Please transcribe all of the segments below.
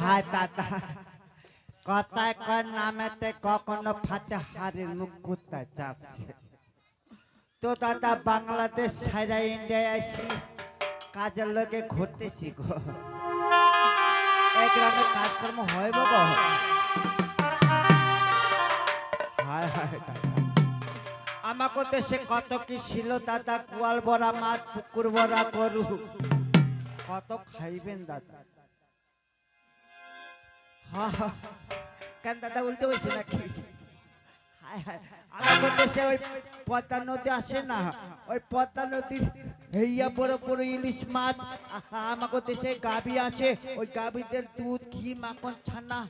হায় রে হায় কথায় কয় নামেতে কখনো ফাটে মুখ কুত্তা চাপছে তো দাদা, বাংলাদেশ ইন্ডিয়ায় আসি কাজের লোকে কাজকর্ম হয় বাবা হায় হায় দাদা। আমাকে দেশে কত কি ছিল দাদা কুয়াল বড়া মাছ পুকুর বড়া, গরু। কত খাইবেন দাদা। কেন দাদা উল্টে বসে নাকি? আমাদের দেশে ওই পদ্মা নদী আছে না, ওই পদ্মা নদীর হেইয়া বড় বড় ইলিশ মাছ আমাদের দেশে গাবি আছে, ওই গাবিদের দুধ, ঘি, মাখন, ছানা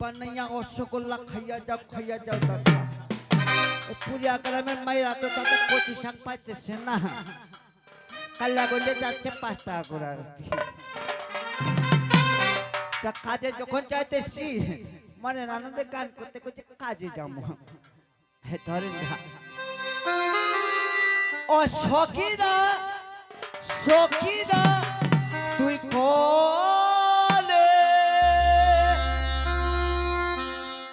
বানাইয়া রসগোল্লা খাইয়া যাও খাইয়া যাও দাদা। পুরিয়া গ্রামের মায়েরা তো কচি শাক পাইতেছে না। কাল্লা গঞ্জে যাচ্ছে পাঁচ টাকা করে। কাজে যখন চাইতেছি মানে আনন্দে গান করতে করতে কাজে যাব। ধরেন ও সখীরা সখীরা, তুই কলে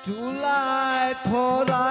চুলায় থোরা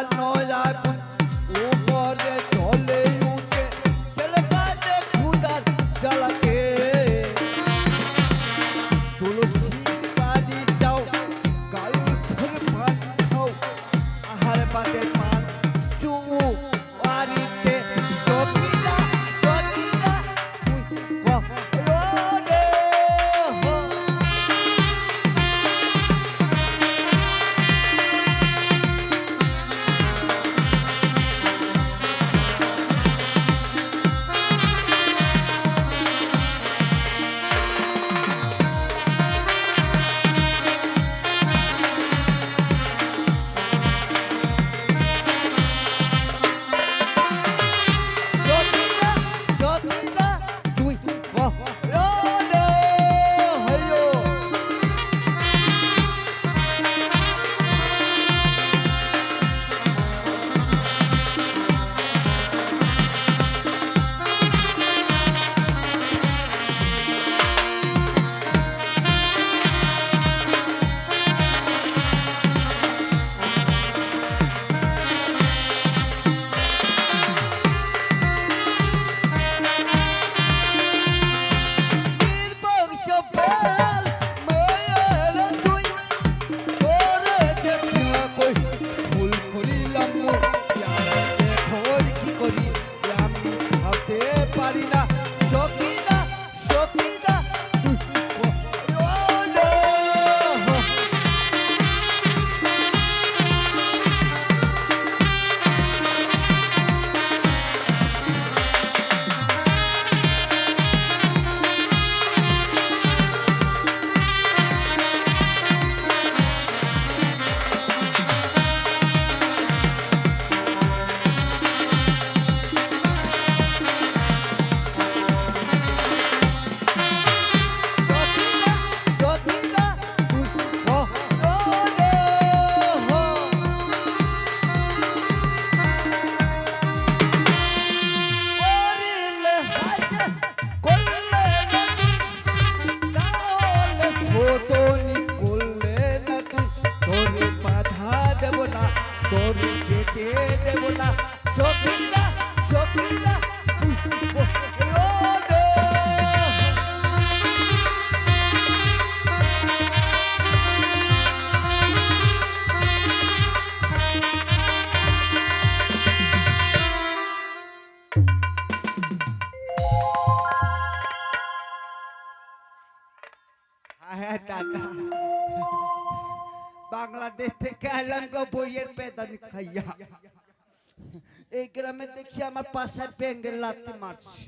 দেখছি আমার পাশে ব্যাঙ্গের লাথি মারছে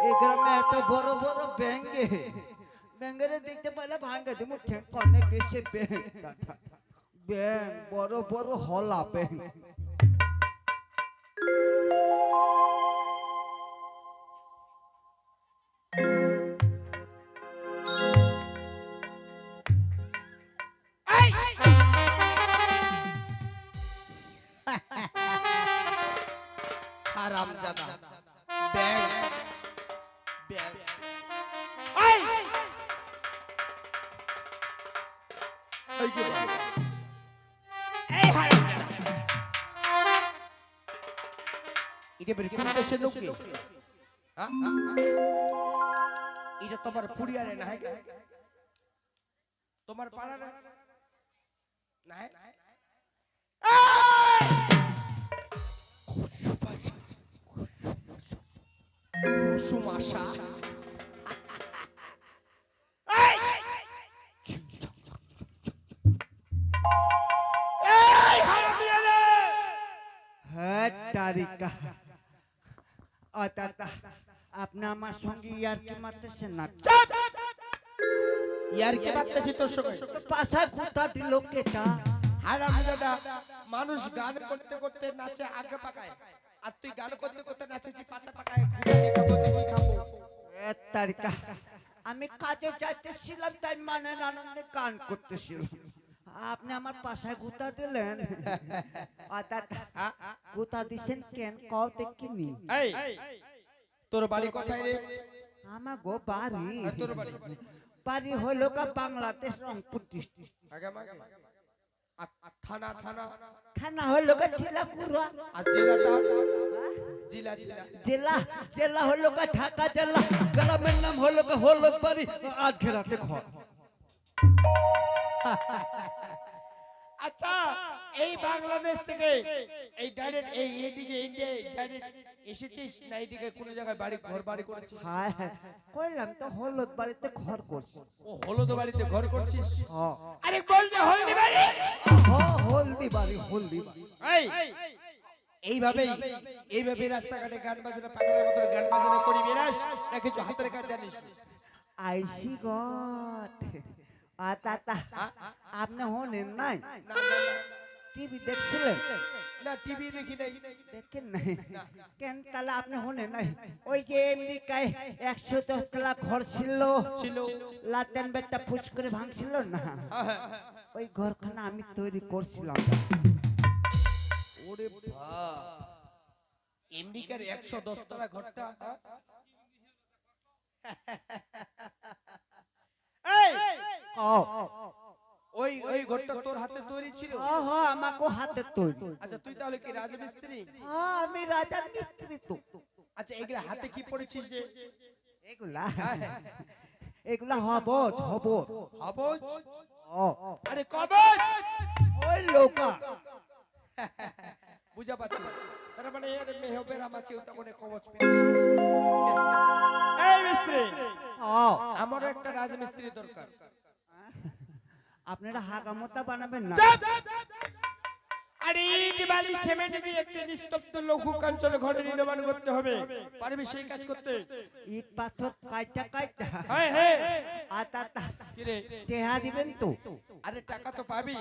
এই গ্রামে এত বড় বড় ব্যাঙ্গে ব্যাঙ্গেরে দেখতে পাইলে ভাঙ্গে দিব কনে গেছে ব্যাঙ্গ দাদা ব্যাঙ্গ বড় বড় হলা ব্যাঙ্গ এটা বের কোন দেশের লোক? এটা তোমার পুরিয়ারে না তোমার পাড়ার না কুসুম আশা আপনি আমার সঙ্গে ইয়ার কি মারতেছেন না? ইয়ার কি বাত্তাছি তোর সঙ্গে? কোথা দিল কেটা? হারামজাদা মানুষ গান করতে করতে নাচে আগে পাকায়। আর তুই গান করতে করতে নাচেছি পাছা পাকায়। কি খাব তারিকা আমি কাজে যাইতেছিলাম তাই মানে আনন্দে গান করতেছিলাম। আপনি আমার পাশায় গুতা দিলেন। আর দাদা গুতা দিছেন কেন? কও দেখিনি এই তোর বাড়ি কোথায় রে? আমার গো বাড়ি তোর বাড়ি? বাড়ি হলো কা বাংলাদেশ রংপুর ডিস্ট্রিক্ট আর থানা থানা? হলো কা চিলাপুরা আর জেলাটা? জেলা জেলা। জেলা হলো কা ঢাকা জেলা। গ্রামের নাম হলো কা হলো বাড়ি আজ ঘেরাতে ঘর। আচ্ছা এই বাংলাদেশ থেকে এই ডাইরেক্ট এই এদিকে ইন্ডিয়া ডাইরেক্ট এসেছিস না এইদিকে কোন জায়গায় বাড়ি ঘর বাড়ি করেছিস? হ্যাঁ হ্যাঁ কইলাম তো হলুদ বাড়িতে ঘর করছি। ও হলুদ বাড়িতে ঘর করছিস? হ্যাঁ। আরে বল যে হলদি বাড়ি। হ্যাঁ, হলদি বাড়ি হলদি বাড়ি। এই এইভাবেই এইভাবে রাস্তাঘাটে গান বাজনা পাগলের মতো গান বাজনা করি বেরাস না কিছু হাতের কাজ জানিস আইসি গড। আপনি হনেন নাই? টিভি দেখছিলেন? না টিভি দেখি নাই। দেখেন নাই? কেন তাহলে আপনি হনে নাই? ওই যে আমেরিকায় একশো দশ তলা ঘর ছিল। ছিল লাতেন বেটটা ফুস করে ভাঙছিল না? হ্যাঁ, হ্যাঁ। ওই ঘরখানা আমি তৈরি করছিলাম। ওরে বাপ। আমেরিকার একশো দশ তলা ঘরটা হ্যাঁ? এই, ওই ওই ঘরটা তোর হাতে তৈরি ছিল? ও হো আমাকে হাতে তৈরি। আচ্ছা তুই তাহলে কি রাজমিস্ত্রি? হ্যাঁ, আমি রাজার মিস্ত্রি তো। আচ্ছা এগুলা হাতে কি পড়েছিস যে? এগুলা এগুলা হবজ হবজ। আবজ ও। আরে কবজ! ওই লোকা। বুঝা পাচ্ছি। তার মানে এর মেহবের মনে কবজ এই মিস্ত্রি আমার একটা রাজমিস্ত্রি দরকার। আপনারা হাগামতা বানাবেন না। আরে ইট সিমেন্ট দিয়ে একটা নিস্তব্ধ লঘু কাঞ্চল ঘরে নির্মাণ করতে হবে। পারবি সেই কাজ করতে? ইট পাথর কাইটা কাইটা। হ্যাঁ হ্যাঁ। আতা তা টেহা দিবেন তো। আরে টাকা তো পাবি।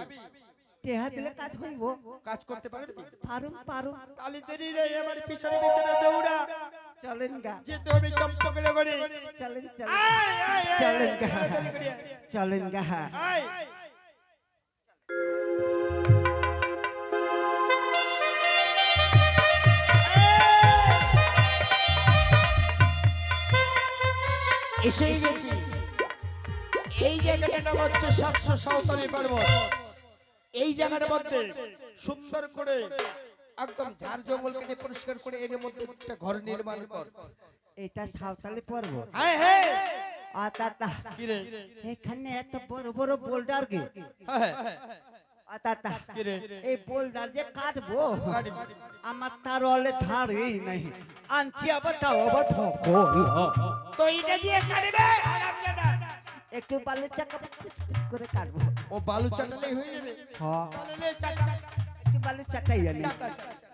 টেহা দিলে কাজ হইব। কাজ করতে পারবি? পারুম পারুম। তালি দেরি রে আমার পিছনে পিছনে দৌড়া। চলেন গা। যেতে হবে চম্পকরে করে চলেন চলেন। চলেন গা। চলেন গা। এসেই গেছি। এই জায়গাটার নাম হচ্ছে সাতশো সাঁওতালি পর্বত। এই জায়গার মধ্যে সুন্দর করে একদম ঝাড় জঙ্গল কেটে পরিষ্কার করে এর মধ্যে একটা ঘর নির্মাণ কর। এটা সাঁওতালি পর্ব হ্যাঁ হ্যাঁ! আতা তা কি রে এখানে এত বড় বড় বোল্ডার গে আতা তা কি রে এই বোল্ডার যে কাটবো আমার তার অলে ধারই নাই। আনছি আবার তাও আবার ঠকো। তো এটা দিয়ে কাটবে? একটু বালুর চাকা করে কাটবো। ও বালু চাটালেই হয়ে যাবে? হ্যাঁ তাহলে নে চাটা একটু বালুর চাকাই আনি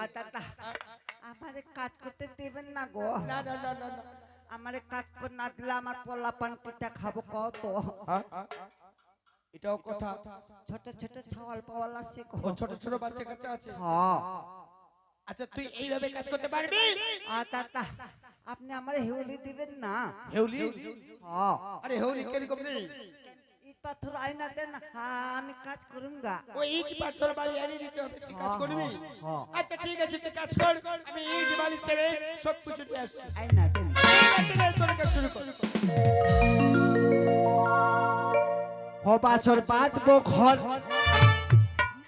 আর দাদা আমারে কাজ করতে দেবেন না গো। না না না না না। আমারে কাজ করে না দিলে আমার পোলা পান কিটা খাব কত এটাও কথা। ছোট ছোট ছাওয়াল পাওয়াল আছে ছোট ছোট বাচ্চা কাচ্চা আছে? হ্যাঁ। আচ্ছা তুই এইভাবে কাজ করতে পারবি? আর দাদা আপনি আমার হেউলি দিবেন না? হেউলি? হ্যাঁ। আরে হেউলি কীরকম নেই? পাথর আয়না দেন হ্যাঁ আমি কাজ করুঙ্গা ওই ইট পাথর বালি আনি দিতে হবে তুই কাজ করবি? হ্যাঁ। আচ্ছা ঠিক আছে তুই কাজ কর আমি ইট বালি ছেড়ে সব কিছু নিয়ে আসছি। আয়না দেন। ঠিক আছে তোর কাজ শুরু কর। হবাসর বাঁধবো ঘর।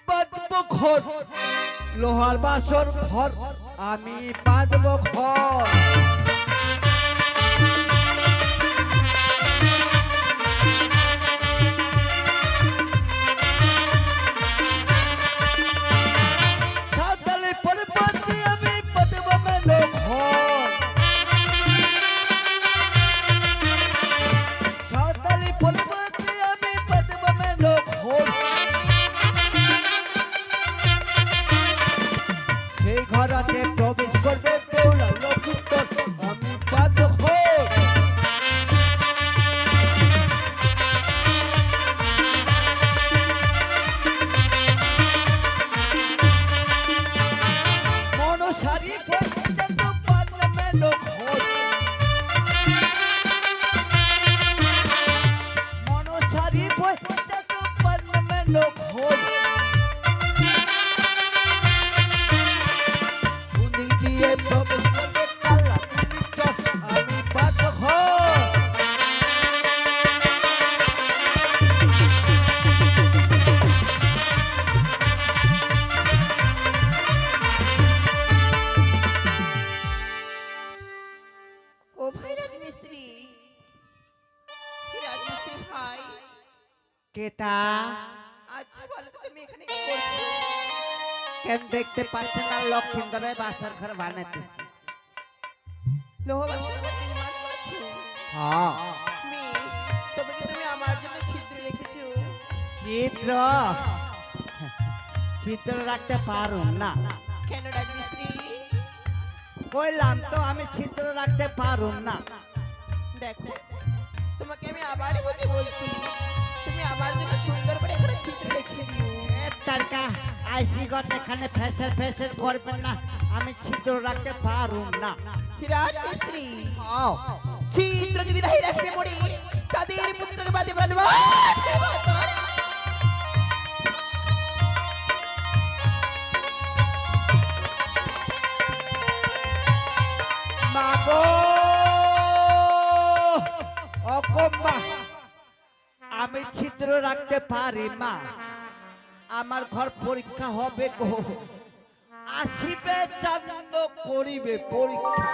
বাঁধবো ঘর। লোহার বাসর ঘর। আমি বাঁধবো ঘর। কেটা আচ্ছা বলো তো তুমি এখানে কি করছ? কেন দেখতে পাচ্ছেন না লক্ষিন্দরের বাসার ঘর বানাইতেছে। লোহ বাসন নির্মাণ করছ? হ্যাঁ। মিস তবে কি তুমি আমার জন্য ছিদ্র রেখেছো রাখতে পারুম না। কেন রাজমিস্ত্রি কইলাম তো আমি চিত্র রাখতে পারুম না। দেখো তোমাকে আমি আবারই বুঝে বলছি। তুমি আমার জন্য সুন্দর করে এখানে ছিদ্র রেখে দিও। তারকা আইসি গট এখানে ফেসের ফেসের করবেন না। আমি ছিদ্র রাখতে পারুম না। রাজমিস্ত্রি আও। ছিদ্র যদি নাই রাখবে পড়ি তাদের পুত্রকে বাদে প্রাণ মাগো আমি ছিদ্র রাখতে পারি মা। আমার ঘর পরীক্ষা হবে গো। আসিবে চান্দ, করিবে পরীক্ষা।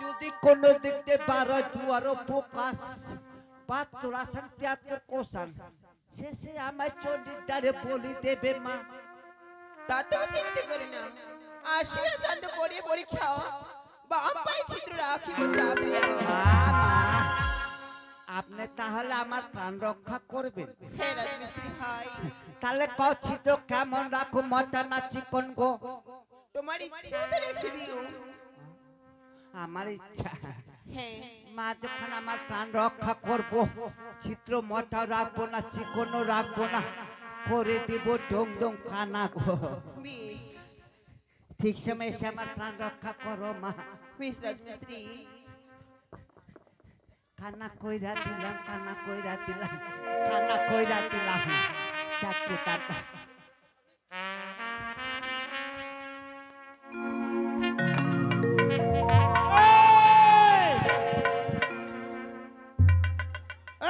যদি কোনো দিয়ে বারো দুয়ারো প্রকাশ আসান কোষান, শেষে আমার বলি দেবে মা। করি না। চান্দ পরীক্ষা। আপনি তাহলে আমার প্রাণ রক্ষা করবেন। হে রাজমিস্ত্রি ভাই। তাহলে কচ্ছিত কেমন রাখো মটা না চিকন গো। তোমার ইচ্ছে মতো রেখে দিও। আমার ইচ্ছা। মা যখন আমার প্রাণ রক্ষা করব চিত্র মটা রাখব না চিকনও রাখব না করে দিব ডং ডং কানা গো। ঠিক সময় এসে আমার প্রাণ রক্ষা করো মা। রাজমিস্ত্রি। কানা কইরা দিলাম কানা কইরা দিলাম কানা কইরা দিলাম টাকা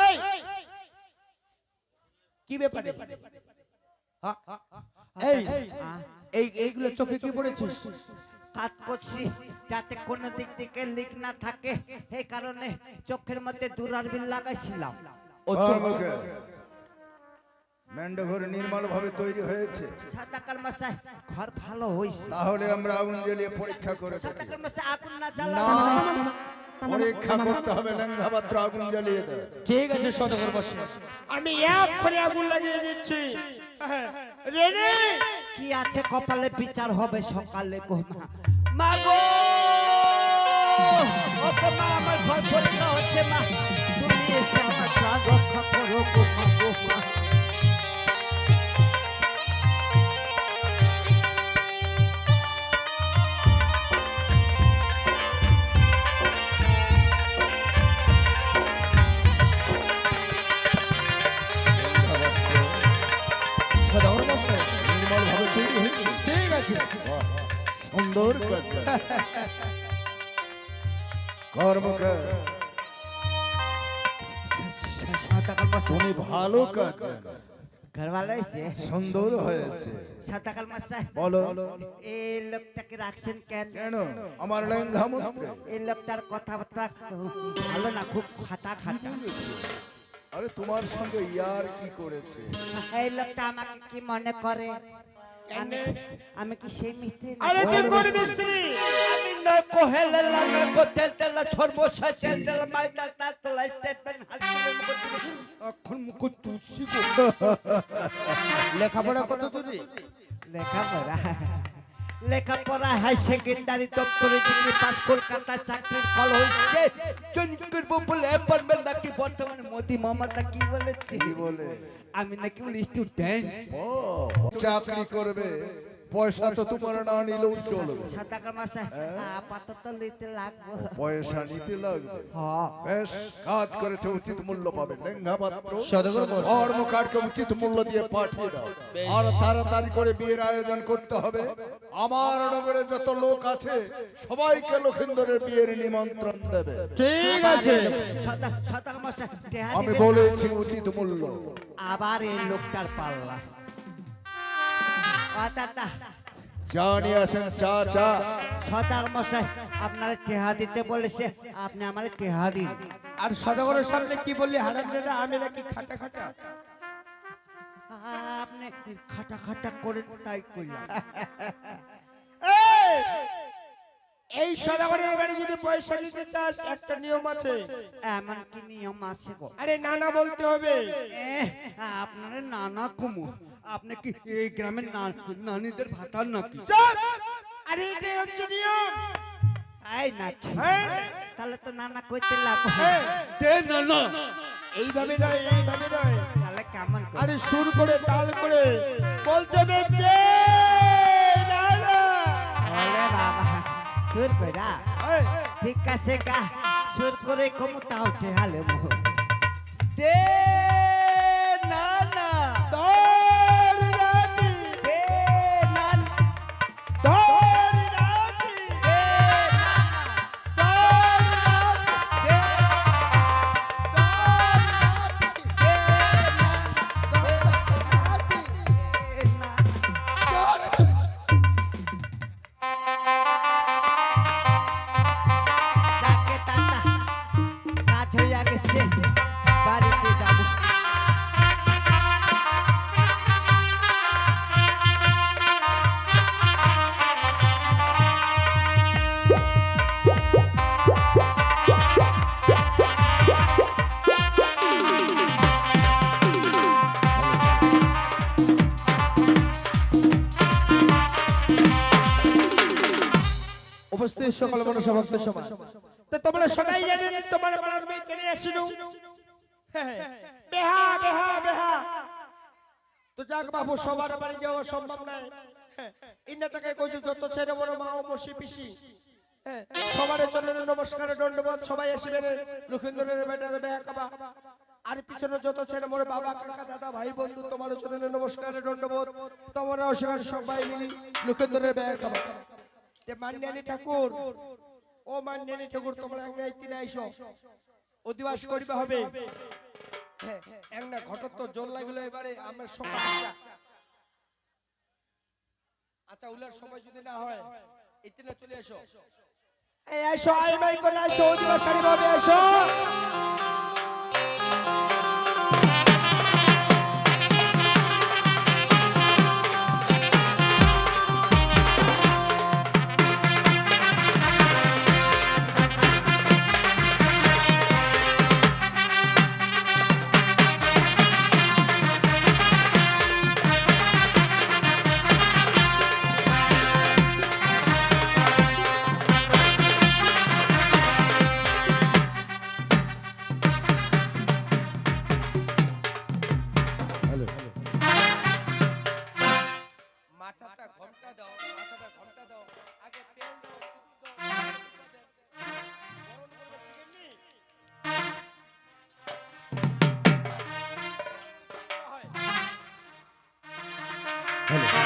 এই কি ব্যাপারে হ্যাঁ? এই এই এইগুলো চোখে কি পড়েছিস কাজ করছি যাতে কোনো দিক থেকে লিক না থাকে। এই কারণে চোখের মধ্যে দূরারবিন লাগাইছিলাম। ও চোখ মেন্ডঘর নির্মল ভাবে তৈরি হয়েছে। সাতাকার মাসায় ঘর ভালো হইছে। তাহলে আমরা আগুন জ্বালিয়ে পরীক্ষা করে সাতাকার মাসায় আগুন না না জ্বালানো পরীক্ষা করতে হবে আগুন জ্বালিয়ে দেয়। ঠিক আছে বসে আমি এক্ষুনি আগুন লাগিয়ে দিচ্ছি। হ্যাঁ, রেডি কি আছে কপালে বিচার হবে সকালে গো মা? মা গো! মা আমার ঘর পরীক্ষা হচ্ছে মা। তুমি এসে আমার স্বাগত করো গো মা গো মা। তুমি ভালো কাজ সুন্দর হয়েছে। বলো। এই লোকটাকে রাখছেন কেন? কেন? আমার লেঙ্গা মন্ত্রে এই লোকটার কথাবার্তা ভালো না খুব খাটা আরে তোমার সঙ্গে ইয়ার কি করেছে? এই লোকটা আমাকে কি মনে করে? আমি আমি কি সেই মিস্ত্রি? আরে তুই কোন মিস্ত্রি আমি না কোহেলে লামে কোতেল তেলা ছড়বো সচেল তেলা মাইতাল তার তেলা স্টেটমেন্ট হালকুলে এখন মুকুট তুলসি গো। লেখাপড়া কত দূরে? লেখাপড়া। লেখাপড়া হাই সেকেন্ডারি দপ্তরে ডিগ্রি পাস কলকাতা চাকরির ফল হয়েছে। জয়েন করব বলে অ্যাপয়েন্টমেন্ট নাকি বর্তমানে মোদি মমতা কি বলেছে? বলে? আমি নাকি বলি স্টুডেন্ট চাকরি করবে। পয়সা তো তোমার না নিলেও চলবে। টাকা মাসে আপাতত নিতে লাগবো। পয়সা নিতে লাগবে? হ্যাঁ বেশ কাজ করেছে উচিত মূল্য পাবে। লেঙ্গা পাত্র সদগর বসে। উচিত মূল্য দিয়ে পাঠিয়ে দাও। আর তাড়াতাড়ি করে বিয়ের আয়োজন করতে হবে। আমার নগরে যত লোক আছে সবাইকে লক্ষিন্দরের বিয়ের নিমন্ত্রণ দেবে। ঠিক আছে। আমি বলেছি উচিত মূল্য। আবার এই লোকটার পাল্লা। চা নিয়ে আসেন চা চা সদার মশাই আপনার টেহা দিতে বলেছে আপনি আমার টেহা দিন। আর সদগরের সামনে কি বললি হারাম দাদা আমি নাকি খাটা খাটা? আপনি খাটা খাটা করে তাই করলাম এই! এই সদগরের বাড়ি যদি পয়সা চাস একটা নিয়ম আছে। এমন কি নিয়ম আছে গো? আরে নানা বলতে হবে। আপনার নানা কুমুর। আপনি কি এই গ্রামের না- নানীদের ভাতার নাকি! আরে এটাই হচ্ছে নিয়ম। তাই নাকি? তাহলে তো নানা কইতে লাভ হ্যাঁ। দে নানা। এইভাবে নয় এইভাবে নয়। তাহলে কেমন করে? আরে সুর করে তাল করে বলতে হবে যে নানা। ওলে বাবা সুর কইরা? ঠিক আছে গা সুর করে কমু তাও টেহালে মোহ উপস্থিত সকল মনসভক্ত সভা তো তোমরা সবাই জানেন তোমার পাড়ার মেয়ে কেনে আসিল বেহা বেহা বেহা। তো যাক বাবু সবার বাড়ি যাওয়া সম্ভব হ্যাঁ, ইন্না তাকে যত ছেলে বড় মা ও মসি পিসি। হ্যাঁ, সবার নমস্কার সবাই আসিবেন। বেটার বেহা কাবা। আর পিছনে যত ছেলে মোর বাবা কাকা দাদা ভাই বন্ধু তোমার চরণে নমস্কার দণ্ডবোধ। তোমরা আসিবেন সবাই মিলি লক্ষিন্দরের বেহা কাবা। তে মান্যানি ঠাকুর। ও মান্যানি ঠাকুর তোমরা এক রাইতে আইসো। অধিবাস করিবা হবে। হ্যাঁ, এক না ঘটত তো জল লাগল এবারে আমরা সকাল আচ্ছা উলার সময় যদি না হয় ইতিনে চলে এসো। এই আইসো আই মাই করে আইসো অধিবাস সারি ভাবে हेलो